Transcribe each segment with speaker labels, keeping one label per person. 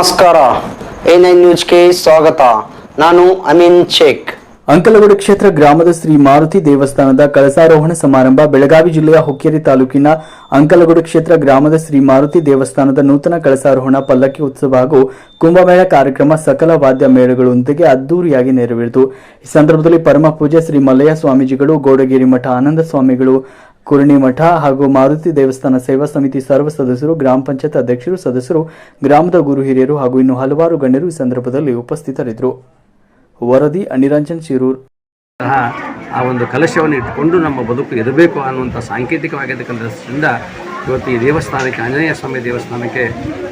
Speaker 1: ನಮಸ್ಕಾರ. A nine ನ್ಯೂಸ್ಗೆ ಸ್ವಾಗತ. ನಾನು ಅಮೀನ್ ಶೇಖ್.
Speaker 2: ಅಂಕಲಗೂಡು ಕ್ಷೇತ್ರ ಗ್ರಾಮದ ಶ್ರೀ ಮಾರುತಿ ದೇವಸ್ಥಾನದ ಕಳಸಾರೋಹಣ ಸಮಾರಂಭ ಬೆಳಗಾವಿ ಜಿಲ್ಲೆಯ ಹುಕ್ಕೇರಿ ತಾಲೂಕಿನ ಅಂಕಲಗೂಡು ಕ್ಷೇತ್ರ ಗ್ರಾಮದ ಶ್ರೀ ಮಾರುತಿ ದೇವಸ್ಥಾನದ ನೂತನ ಕಳಸಾರೋಹಣ ಪಲ್ಲಕ್ಕಿ ಉತ್ಸವ ಹಾಗೂ ಕುಂಭಮೇಳ ಕಾರ್ಯಕ್ರಮ ಸಕಲ ವಾದ್ಯ ಮೇಳಗಳೊಂದಿಗೆ ಅದ್ದೂರಿಯಾಗಿ ನೆರವೇರಿತು. ಈ ಸಂದರ್ಭದಲ್ಲಿ ಪರಮ ಪೂಜೆ ಶ್ರೀ ಮಲ್ಲಯ್ಯ ಸ್ವಾಮೀಜಿಗಳು, ಗೋಡಗೇರಿ ಮಠ ಆನಂದ ಸ್ವಾಮಿಗಳು ಕುರುಣಿ ಮಠ ಹಾಗೂ ಮಾರುತಿ ದೇವಸ್ಥಾನ ಸೇವಾ ಸಮಿತಿ ಸರ್ವ ಸದಸ್ಯರು, ಗ್ರಾಮ ಪಂಚಾಯತ್ ಅಧ್ಯಕ್ಷರು, ಸದಸ್ಯರು, ಗ್ರಾಮದ ಗುರು ಹಿರಿಯರು ಹಾಗೂ ಇನ್ನು ಹಲವಾರು ಗಣ್ಯರು ಈ ಸಂದರ್ಭದಲ್ಲಿ ಉಪಸ್ಥಿತರಿದ್ದರು. ವರದಿ ಅನಿರಂಜನ್ ಶಿರೂರ್.
Speaker 3: ಆ ಒಂದು ಕಲಶವನ್ನು ಇಟ್ಟುಕೊಂಡು ನಮ್ಮ ಬದುಕು ಇರಬೇಕು ಅನ್ನುವಂಥ ಸಾಂಕೇತಿಕವಾಗಿರ್ತಕ್ಕಂಥ ದೃಷ್ಟಿಯಿಂದ ಇವತ್ತು ಈ ದೇವಸ್ಥಾನಕ್ಕೆ, ಆಂಜನೇಯ ಸ್ವಾಮಿ ದೇವಸ್ಥಾನಕ್ಕೆ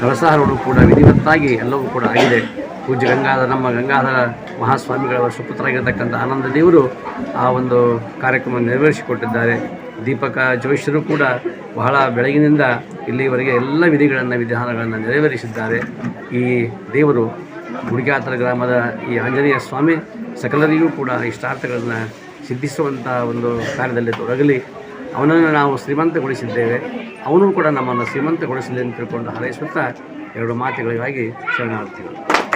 Speaker 3: ಕಳಸಾರೋಹಣ ಕೂಡ ವಿಧಿವತ್ತಾಗಿ ಎಲ್ಲವೂ ಕೂಡ ಆಗಿದೆ. ಪೂಜ್ಯ ಗಂಗಾಧರ, ನಮ್ಮ ಗಂಗಾಧರ ಮಹಾಸ್ವಾಮಿಗಳ ಸುಪುತ್ರರಾಗಿರ್ತಕ್ಕಂಥ ಆನಂದ ದೇವರು ಆ ಒಂದು ಕಾರ್ಯಕ್ರಮ ನೆರವೇರಿಸಿಕೊಟ್ಟಿದ್ದಾರೆ. ದೀಪಕ ಜೋಶರು ಕೂಡ ಬಹಳ ಬೆಳಗಿನಿಂದ ಇಲ್ಲಿವರೆಗೆ ಎಲ್ಲ ವಿಧಿಗಳನ್ನು, ವಿಧಾನಗಳನ್ನು ನೆರವೇರಿಸಿದ್ದಾರೆ. ಈ ದೇವರು ಗುಡಿಗಾತರ ಗ್ರಾಮದ ಈ ಆಂಜನೇಯ ಸ್ವಾಮಿ ಸಕಲರಿಗೂ ಕೂಡ ಇಷ್ಟಾರ್ಥಗಳನ್ನು ಸಿದ್ಧಿಸುವಂಥ ಒಂದು ಕಾರ್ಯದಲ್ಲಿ ತೊಡಗಲಿ. ಅವನನ್ನು ನಾವು ಶ್ರೀಮಂತಗೊಳಿಸಿದ್ದೇವೆ. ಅವನು ಕೂಡ ನಮ್ಮನ್ನು ಶ್ರೀಮಂತಗೊಳಿಸಲಿ ಅಂತ ತಿಳ್ಕೊಂಡು ಹಾರೈಸುತ್ತಾ ಎರಡು ಮಾತುಗಳಿಗಾಗಿ ಶರಣಾರ್ಥಿಗಳು